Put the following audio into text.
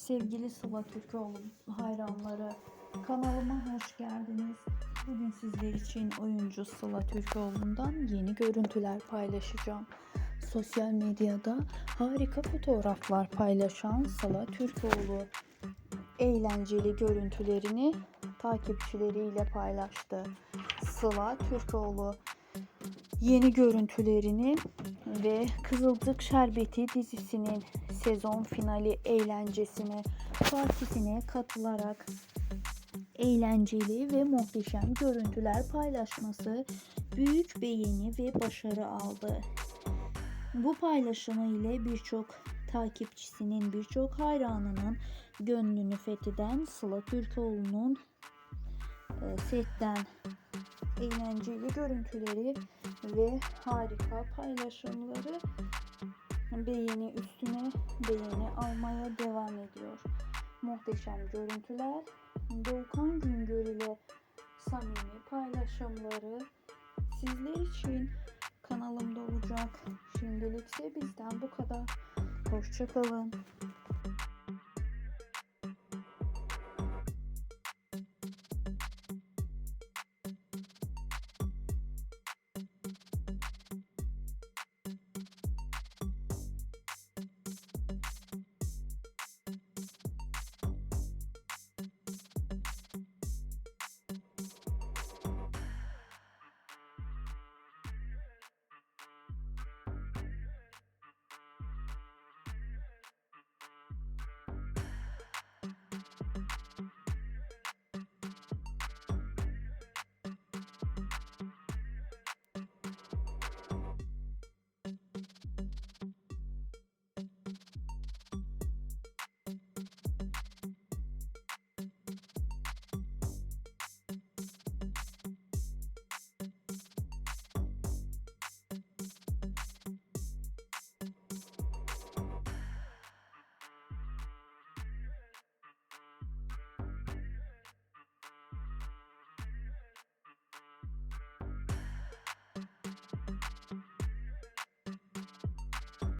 Sevgili Sıla Türkoğlu hayranları kanalıma hoş geldiniz. Bugün sizler için oyuncu Sıla Türkoğlu'ndan yeni görüntüler paylaşacağım. Sosyal medyada harika fotoğraflar paylaşan Sıla Türkoğlu eğlenceli görüntülerini takipçileriyle paylaştı. Sıla Türkoğlu yeni görüntülerini ve Kızılcık Şerbeti dizisinin sezon finali eğlencesine partisine katılarak eğlenceli ve muhteşem görüntüler paylaşması büyük beğeni ve başarı aldı. Bu paylaşımı ile birçok takipçisinin, birçok hayranının gönlünü fetheden Sıla Türkoğlu'nun e, setten eğlenceli görüntüleri ve harika paylaşımları beğeni üstüne beğeni almaya devam ediyor. Muhteşem görüntüler, Doğukan Güngör ile samimi paylaşımları sizler için kanalımda olacak. Şimdilikse bizden bu kadar. Hoşçakalın.